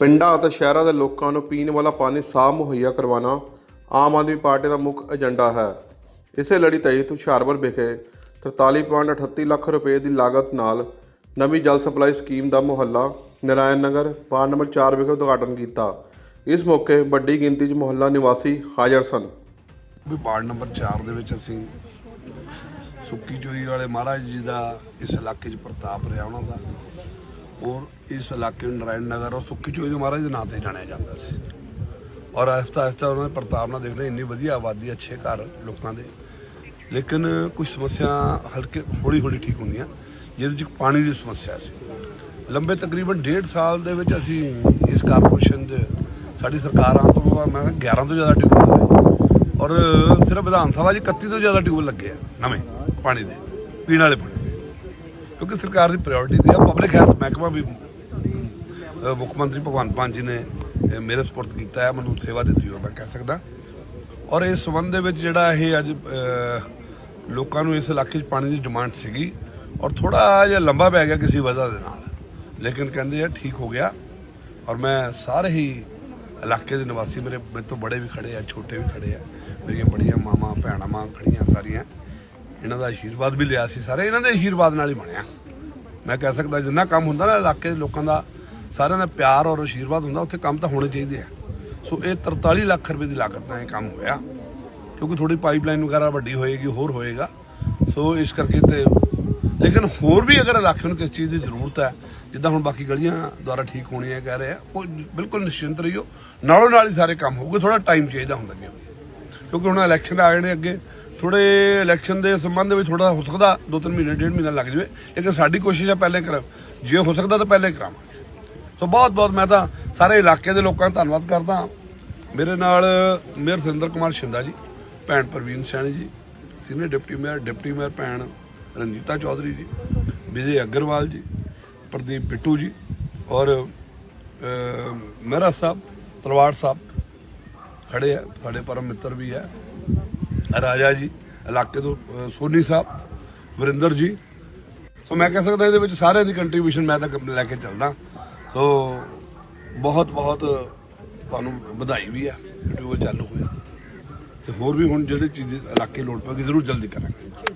ਪਿੰਡਾਂ ਅਤੇ ਸ਼ਹਿਰਾਂ ਦੇ ਲੋਕਾਂ ਨੂੰ ਪੀਣ ਵਾਲਾ ਪਾਣੀ ਸਾਫ਼ ਮੁਹੱਈਆ ਕਰਵਾਉਣਾ ਆਮ ਆਦਮੀ ਪਾਰਟੀ ਦਾ ਮੁੱਖ ਏਜੰਡਾ ਹੈ। ਇਸੇ ਲੜੀ ਤਹਿਤ ਹੁਸ਼ਿਆਰਪੁਰ ਵਿਖੇ 43.38 ਲੱਖ ਰੁਪਏ ਦੀ ਲਾਗਤ ਨਾਲ ਨਵੀਂ ਜਲ ਸਪਲਾਈ ਸਕੀਮ ਦਾ ਮੁਹੱਲਾ ਨਰਾਇਣ ਨਗਰ ਵਾਰਡ ਨੰਬਰ 4 ਵਿਖੇ ਉਦਘਾਟਨ ਕੀਤਾ। ਇਸ ਮੌਕੇ ਵੱਡੀ ਗਿਣਤੀ 'ਚ ਮੁਹੱਲਾ ਨਿਵਾਸੀ ਹਾਜ਼ਰ ਸਨ। ਵੀ ਵਾਰਡ ਨੰਬਰ 4 ਦੇ ਵਿੱਚ ਅਸੀਂ ਸੁੱਕੀ ਚੋਈ ਵਾਲੇ ਮਹਾਰਾਜ ਜੀ ਦਾ ਇਸ ਇਲਾਕੇ 'ਚ ਪ੍ਰਤਾਪ ਰਿਹਾ ਉਹਨਾਂ ਦਾ। ਔਰ ਇਸ ਇਲਾਕੇ ਨੂੰ ਨਾਰਾਇਣ ਨਗਰ ਔਰ ਸੁੱਕੀ ਚੋਈ ਦੇ ਮਹਾਰਾਜ ਦੇ ਨਾਂ ਤੇ ਜਾਣਿਆ ਜਾਂਦਾ ਸੀ। ਔਰ ਆਹਿਸਤਾ ਆਹਿਸਤਾ ਉਹਨਾਂ ਦੇ ਪ੍ਰਤਾਪ ਨਾਲ ਦੇਖਦੇ ਇੰਨੀ ਵਧੀਆ ਆਬਾਦੀ, ਅੱਛੇ ਘਰ ਲੋਕਾਂ ਦੇ। ਲੇਕਿਨ ਕੁਝ ਸਮੱਸਿਆ ਹਲਕੇ ਹੌਲੀ ਹੌਲੀ ਠੀਕ ਹੁੰਦੀਆਂ, ਜਿਹਦੇ 'ਚ ਪਾਣੀ ਦੀ ਸਮੱਸਿਆ ਸੀ। ਲੰਬੇ ਤਕਰੀਬਨ 1.5 ਸਾਲ ਦੇ ਵਿੱਚ ਅਸੀਂ ਇਸ ਕਾਰਪੋਰੇਸ਼ਨ ਦੇ, ਸਾਡੀ ਸਰਕਾਰਾਂ ਤੋਂ ਮੈਂ ਕਿਹਾ 11 ਤੋਂ ਜ਼ਿਆਦਾ ਟਿਊਬਲ ਲਾਏ ਔਰ ਸਿਰਫ ਵਿਧਾਨ ਸਭਾ 'ਚ 31 ਤੋਂ ਜ਼ਿਆਦਾ ਟਿਊਬਲ ਲੱਗੇ ਆ, ਨਵੇਂ, ਪਾਣੀ ਦੇ, ਪੀਣ ਵਾਲੇ ਪਾਣੀ ਕਿਉਂਕਿ ਸਰਕਾਰ ਦੀ ਪ੍ਰਾਇੋਰਟੀ ਤੇ ਆ ਪਬਲਿਕ ਹੈਲਥ ਮਹਿਕਮਾ ਵੀ ਮੁੱਖ ਮੰਤਰੀ ਭਗਵੰਤ ਮਾਨ ਜੀ ਨੇ ਇਹ ਮੇਰੇ ਸਪੁਰਦ ਕੀਤਾ ਹੈ, ਮੈਨੂੰ ਸੇਵਾ ਦਿੱਤੀ ਹੋ ਮੈਂ ਕਹਿ ਸਕਦਾ। ਔਰ ਇਸ ਸੰਬੰਧ ਦੇ ਵਿੱਚ ਜਿਹੜਾ ਇਹ ਅੱਜ ਲੋਕਾਂ ਨੂੰ ਇਸ ਇਲਾਕੇ 'ਚ ਪਾਣੀ ਦੀ ਡਿਮਾਂਡ ਸੀਗੀ, ਔਰ ਥੋੜਾ ਜਿਹਾ ਲੰਬਾ ਪੈ ਗਿਆ ਕਿਸੇ ਵਜ੍ਹਾ ਦੇ ਨਾਲ। ਲੇਕਿਨ ਕਹਿੰਦੇ ਆ, ਠੀਕ ਹੋ ਗਿਆ। ਔਰ ਮੈਂ ਸਾਰੇ ਹੀ ਇਲਾਕੇ ਦੇ ਨਿਵਾਸੀ ਮੇਰੇ ਮੇਰੇ ਤੋਂ ਬੜੇ ਵੀ ਖੜੇ ਆ, ਛੋਟੇ ਵੀ ਖੜੇ ਆ। ਮੇਰੀਆਂ ਬੜੀਆਂ ਮਾਵਾਂ, ਭੈਣਾਂ ਮਾਂ ਖੜੀਆਂ ਸਾਰੀਆਂ। ਇਹਨਾਂ ਦਾ ਆਸ਼ੀਰਵਾਦ ਵੀ ਲਿਆ ਸੀ, ਸਾਰੇ ਇਹਨਾਂ ਦੇ ਆਸ਼ੀਰਵਾਦ ਨਾਲ ਹੀ ਬਣਿਆ। ਮੈਂ ਕਹਿ ਸਕਦਾ ਜਿੰਨਾ ਕੰਮ ਹੁੰਦਾ ਨਾ ਇਲਾਕੇ ਦੇ ਲੋਕਾਂ ਦਾ, ਸਾਰਿਆਂ ਦਾ ਪਿਆਰ ਔਰ ਆਸ਼ੀਰਵਾਦ ਹੁੰਦਾ, ਉੱਥੇ ਕੰਮ ਤਾਂ ਹੋਣੇ ਚਾਹੀਦੇ ਆ। ਸੋ ਇਹ 43 ਲੱਖ ਰੁਪਏ ਦੀ ਲਾਗਤ ਨਾਲ ਇਹ ਕੰਮ ਹੋਇਆ। ਕਿਉਂਕਿ ਥੋੜੀ ਪਾਈਪਲਾਈਨ ਵਗੈਰਾ ਵੱਡੀ ਹੋਏਗੀ, ਹੋਰ ਹੋਏਗਾ। ਸੋ ਇਸ ਕਰਕੇ ਤੇ ਲੇਕਿਨ ਹੋਰ ਵੀ ਅਗਰ ਇਲਾਕੇ ਨੂੰ ਕਿਸ ਚੀਜ਼ ਦੀ ਜ਼ਰੂਰਤ ਹੈ, ਜਿੱਦਾਂ ਹੁਣ ਬਾਕੀ ਗਲੀਆਂ ਦੁਆਰਾ ਠੀਕ ਹੋਣੀਆਂ ਕਹਿ ਰਹੇ ਆ, ਉਹ ਬਿਲਕੁਲ ਨਿਸ਼ਚਿੰਤ ਰਹੀਓ। ਨਾਲੋਂ ਨਾਲ ਹੀ ਸਾਰੇ ਕੰਮ ਹੋਊਗੇ ਥੋੜਾ ਟਾਈਮ ਚਾਹੀਦਾ ਹੁੰਦਾ ਅੱਗੇ ਕਿਉਂਕਿ ਹੁਣ ਇਲੈਕਸ਼ਨ ਆ ਗਏ ਨੇ ਅੱਗੇ। ਥੋੜੇ ਇਲੈਕਸ਼ਨ ਦੇ ਸੰਬੰਧ ਵਿੱਚ ਥੋੜਾ ਹੋ ਸਕਦਾ, ਦੋ ਤਿੰਨ ਮਹੀਨੇ, ਡੇਢ ਮਹੀਨਾ ਲੱਗ ਜਾਵੇ। ਲੇਕਿਨ ਸਾਡੀ ਕੋਸ਼ਿਸ਼ ਹੈ ਪਹਿਲੇ ਕਰਾਂ। ਜੇ ਹੋ ਸਕਦਾ ਤਾਂ ਪਹਿਲੇ ਕਰਾਵਾਂਗੇ। ਸੋ ਬਹੁਤ ਬਹੁਤ ਮੈਂ ਤਾਂ ਸਾਰੇ ਇਲਾਕੇ ਦੇ ਲੋਕਾਂ ਦਾ ਧੰਨਵਾਦ ਕਰਦਾ ਮੇਰੇ ਨਾਲ ਮੇਅਰ ਸਿੰਦਰ ਕੁਮਾਰ ਸ਼ਿੰਦਾ ਜੀ, ਭੈਣ Parveen Saini ji, senior deputy mayor deputy mayor ਭੈਣ ਰਣਜੀਤਾ ਚੌਧਰੀ ਜੀ, ਵਿਜੇ ਅਗਰਵਾਲ ਜੀ, ਪ੍ਰਦੀਪ ਪਿੱਟੂ ਜੀ ਔਰ ਮਹਿਰਾ ਸਾਹਿਬ, ਤਲਵਾਰ ਸਾਹਿਬ। ਖੜੇ ਆ, ਸਾਡੇ ਪਰਮ ਮਿੱਤਰ ਵੀ ਹੈ ਰਾਜਾ ਜੀ, ਇਲਾਕੇ ਤੋਂ ਸੋਨੀ ਸਾਹਿਬ, ਵਰਿੰਦਰ ਜੀ। ਸੋ ਮੈਂ ਕਹਿ ਸਕਦਾ ਇਹਦੇ ਵਿੱਚ ਸਾਰਿਆਂ ਦੀ ਕੰਟਰੀਬਿਊਸ਼ਨ ਮੈਂ ਤਾਂ ਲੈ ਕੇ ਚੱਲਦਾ। ਸੋ ਬਹੁਤ ਬਹੁਤ ਤੁਹਾਨੂੰ ਵਧਾਈ ਵੀ ਆ ਟਿਊਬਲ ਚਾਲੂ ਹੋਇਆ ਤੇ ਹੋਰ ਵੀ ਹੁਣ ਜਿਹੜੇ ਚੀਜ਼ ਇਲਾਕੇ ਲੋੜ ਪਏਗੀ ਜ਼ਰੂਰ ਜਲਦੀ ਕਰਾਂਗੇ।